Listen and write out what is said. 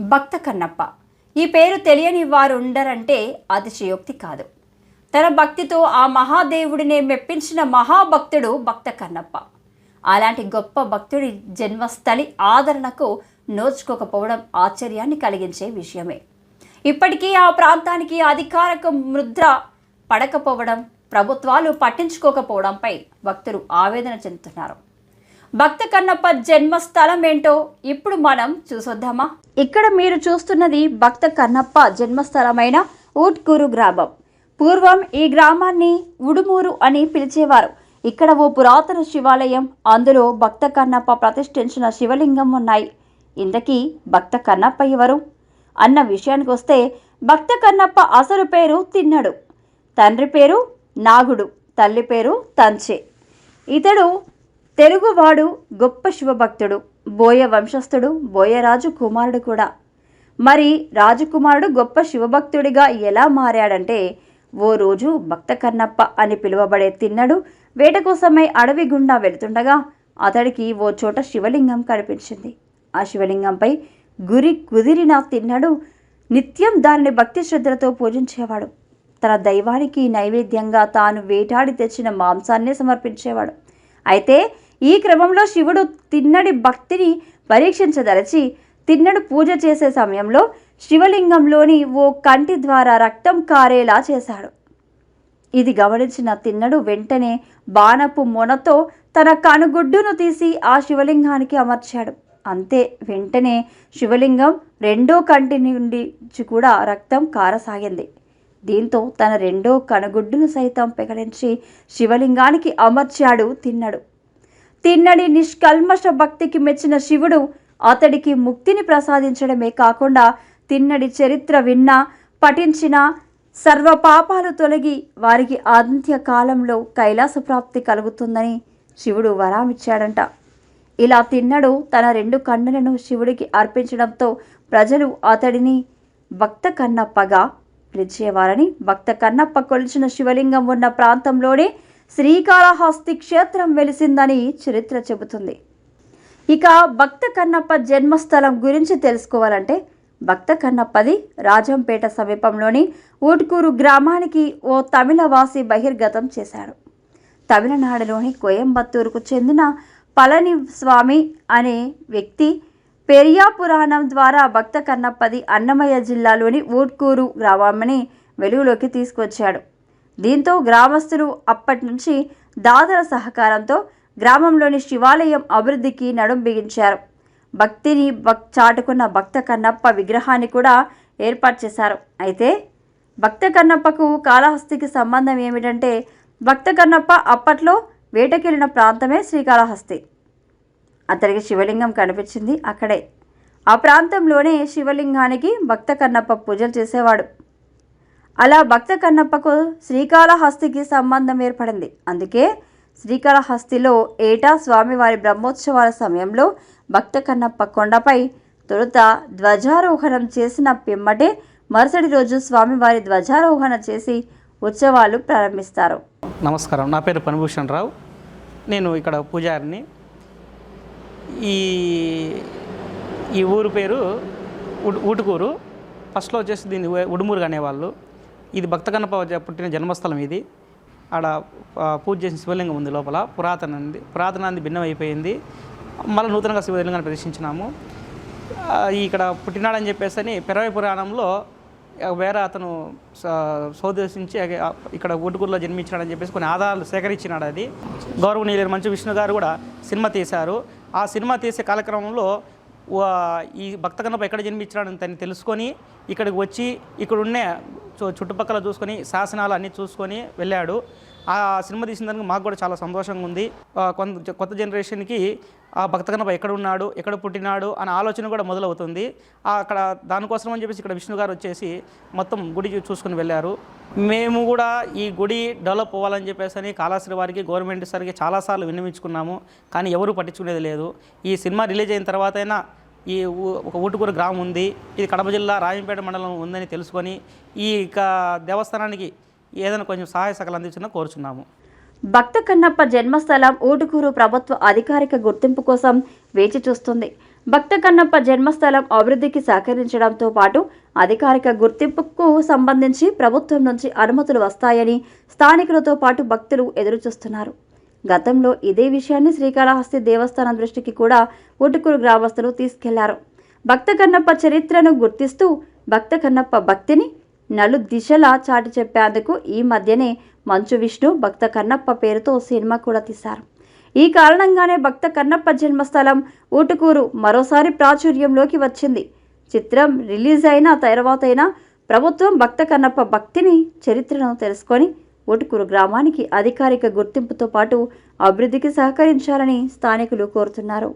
భక్త కన్నప్ప. ఈ పేరు తెలియని వారు ఉండరంటే అతిశయోక్తి కాదు. తన భక్తితో ఆ మహాదేవుడినే మెప్పించిన మహాభక్తుడు భక్త కన్నప్ప. అలాంటి గొప్ప భక్తుడి జన్మస్థలి ఆదరణకు నోచుకోకపోవడం ఆశ్చర్యాన్ని కలిగించే విషయమే. ఇప్పటికీ ఆ ప్రాంతానికి అధికారక ముద్ర పడకపోవడం ప్రభుత్వాలు పట్టించుకోకపోవడంపై భక్తులు ఆవేదన చెందుతున్నారు. భక్త కన్నప్ప జన్మస్థలం ఏంటో ఇప్పుడు మనం చూసొద్దామా? ఇక్కడ మీరు చూస్తున్నది భక్త కన్నప్ప జన్మస్థలమైన ఊట్కూరు గ్రామం. పూర్వం ఈ గ్రామాన్ని ఉడుమూరు అని పిలిచేవారు. ఇక్కడ ఓ పురాతన శివాలయం అందులో భక్త కన్నప్ప ప్రతిష్ఠించిన శివలింగం ఉన్నాయి. ఇంతకీ భక్త కన్నప్ప ఎవరు? అన్న విషయానికి వస్తే భక్త కన్నప్ప అసలు పేరు తిన్నడు. తండ్రి పేరు నాగుడు తల్లి పేరు తంచే. ఇతడు తెలుగువాడు గొప్ప శివభక్తుడు బోయ వంశస్థుడు బోయరాజు కుమారుడు కూడా. మరి రాజకుమారుడు గొప్ప శివభక్తుడిగా ఎలా మారాడంటే ఓ రోజు భక్త కన్నప్ప అని పిలువబడే తిన్నడు వేట కోసమై అడవి గుండా వెళుతుండగా అతడికి ఓ చోట శివలింగం కనిపించింది. ఆ శివలింగంపై గురి కుదిరిన తిన్నడు నిత్యం దానిని భక్తి శ్రద్ధలతో పూజించేవాడు. తన దైవానికి నైవేద్యంగా తాను వేటాడి తెచ్చిన మాంసాన్నే సమర్పించేవాడు. అయితే ఈ క్రమంలో శివుడు తిన్నడి భక్తిని పరీక్షించదలచి తిన్నడు పూజ చేసే సమయంలో శివలింగంలోని ఓ కంటి ద్వారా రక్తం కారేలా చేశాడు. ఇది గమనించిన తిన్నడు వెంటనే బాణపు మొనతో తన కనుగుడ్డును తీసి ఆ శివలింగానికి అమర్చాడు. అంతే వెంటనే శివలింగం రెండో కంటి నుండి కూడా రక్తం కారసాగింది. దీంతో తన రెండో కనుగుడ్డును సైతం పెకలించి శివలింగానికి అమర్చాడు తిన్నడు. తిన్నడి నిష్కల్మష భక్తికి మెచ్చిన శివుడు అతడికి ముక్తిని ప్రసాదించడమే కాకుండా తిన్నడి చరిత్ర విన్నా పఠించిన సర్వ పాపాలు తొలగి వారికి అంత్యకాలంలో కైలాస ప్రాప్తి కలుగుతుందని శివుడు వరామిచ్చాడంట. ఇలా తిన్నడు తన రెండు కన్నులను శివుడికి అర్పించడంతో ప్రజలు అతడిని భక్త కన్నప్పగా పిలిచేవారని భక్త కన్నప్ప కొలిచిన శివలింగం ఉన్న ప్రాంతంలోనే శ్రీకాళహస్తి క్షేత్రం వెలిసిందని చరిత్ర చెబుతుంది. ఇక భక్త కన్నప్ప జన్మస్థలం గురించి తెలుసుకోవాలంటే భక్త కన్నప్పది రాజంపేట సమీపంలోని ఊట్కూరు గ్రామానికి ఓ తమిళవాసి బహిర్గతం చేశాడు. తమిళనాడులోని కోయంబత్తూరుకు చెందిన పళని స్వామి అనే వ్యక్తి పెరియా పురాణం ద్వారా భక్త కన్నప్పది అన్నమయ్య జిల్లాలోని ఊట్కూరు గ్రామాన్ని వెలుగులోకి తీసుకొచ్చాడు. దీంతో గ్రామస్తులు అప్పటి నుంచి దాతల సహకారంతో గ్రామంలోని శివాలయం అభివృద్ధికి నడుం బిగించారు. భక్తిని భక్ చాటుకున్న భక్త కన్నప్ప విగ్రహాన్ని కూడా ఏర్పాటు చేశారు. అయితే భక్త కన్నప్పకు కాళహస్తికి సంబంధం ఏమిటంటే భక్త కన్నప్ప అప్పట్లో వేటకెళ్ళిన ప్రాంతమే శ్రీకాళహస్తి. అతనికి శివలింగం కనిపించింది అక్కడే. ఆ ప్రాంతంలోనే శివలింగానికి భక్త కన్నప్ప పూజలు చేసేవాడు. అలా భక్త కన్నప్పకు శ్రీకాళహస్తికి సంబంధం ఏర్పడింది. అందుకే శ్రీకాళహస్తిలో ఏటా స్వామివారి బ్రహ్మోత్సవాల సమయంలో భక్త కన్నప్ప కొండపై తొలుత ధ్వజారోహణం చేసిన పిమ్మటే మరుసటి రోజు స్వామివారి ధ్వజారోహణ చేసి ఉత్సవాలు ప్రారంభిస్తారు. నమస్కారం. నా పేరు పనిభూషణ్ రావు. నేను ఇక్కడ పూజారిని. ఈ ఈ ఊరు పేరు ఉడ్ ఊటుకూరు. ఫస్ట్లో వచ్చేసి దీన్ని ఉడుమూరుగా అనేవాళ్ళు. ఇది భక్త కన్నప్ప జ- పుట్టిన జన్మస్థలం ఇది. ఆడ పూజ చేసిన శివలింగం ఉంది లోపల. పురాతనంది పురాతనాన్ని భిన్నమైపోయింది. మళ్ళీ నూతనంగా శివలింగాన్ని ప్రదర్శించినాము ఇక్కడ పుట్టినాడని చెప్పేసి అని పెరవై పురాణంలో వేరే అతను స- ఇక్కడ ఊటుకూరులో జన్మించినాడని చెప్పేసి కొన్ని ఆధారాలు సేకరించినాడు అది. గౌరవనీయులు మంచు విష్ణు గారు కూడా సినిమా తీశారు. ఆ సినిమా తీసే కాలక్రమంలో ఈ భక్త కన్నప్ప ఎక్కడ జన్మించినాడని తను తెలుసుకొని ఇక్కడికి వచ్చి ఇక్కడ ఉన్న చుట్టుపక్కల చూసుకొని శాసనాలు అన్నీ చూసుకొని వెళ్ళాడు. ఆ సినిమా తీసిన దానికి మాకు కూడా చాలా సంతోషంగా ఉంది. కొంత కొత్త జనరేషన్కి ఆ భక్త ఎక్కడ ఉన్నాడు ఎక్కడ పుట్టినాడు అనే ఆలోచన కూడా మొదలవుతుంది. అక్కడ దానికోసం అని చెప్పేసి ఇక్కడ విష్ణు గారు వచ్చేసి మొత్తం గుడి చూసుకుని వెళ్ళారు. మేము కూడా ఈ గుడి డెవలప్ అవ్వాలని చెప్పేసి అని కాళాశ్రీ వారికి గవర్నమెంట్ సార్కి చాలాసార్లు విన్నవించుకున్నాము. కానీ ఎవరూ పట్టించుకునేది లేదు. ఈ సినిమా రిలీజ్ అయిన తర్వాత అయినా ఈ ఊ- ఒక ఊటుకూరు గ్రామం ఉంది. ఇది కడప జిల్లా రాయంపేట మండలం ఉందని తెలుసుకొని ఈ దేవస్థానానికి ఏదైనా కొంచెం సహాయ సకలు అందించిన కోరుచున్నాము. భక్త కన్నప్ప జన్మస్థలం ఊటుకూరు ప్రభుత్వ అధికారిక గుర్తింపు కోసం వేచి చూస్తుంది. భక్త కన్నప్ప జన్మస్థలం అభివృద్ధికి సహకరించడంతో పాటు అధికారిక గుర్తింపుకు సంబంధించి ప్రభుత్వం నుంచి అనుమతులు వస్తాయని స్థానికులతో పాటు భక్తులు ఎదురుచూస్తున్నారు. గతంలో ఇదే విషయాన్ని శ్రీకాళహస్తి దేవస్థానం దృష్టికి కూడా ఊటుకూరు గ్రామస్తులు తీసుకెళ్ళారు. భక్త కన్నప్ప చరిత్రను గుర్తిస్తూ భక్త కన్నప్ప భక్తిని నలు దిశలా చాటి చెప్పేందుకు ఈ మధ్యనే మంచు విష్ణు భక్త కన్నప్ప పేరుతో సినిమా కూడా తీశారు. ఈ కారణంగానే భక్త కన్నప్ప జన్మస్థలం ఊటుకూరు మరోసారి ప్రాచుర్యంలోకి వచ్చింది. చిత్రం రిలీజ్ అయిన తర్వాతైనా ప్రభుత్వం భక్త కన్నప్ప భక్తిని చరిత్రను తెలుసుకొని ఓటుకూరు గ్రామానికి అధికారిక గుర్తింపుతో పాటు అభివృద్ధికి సహకరించాలని స్థానికులు కోరుతున్నారు.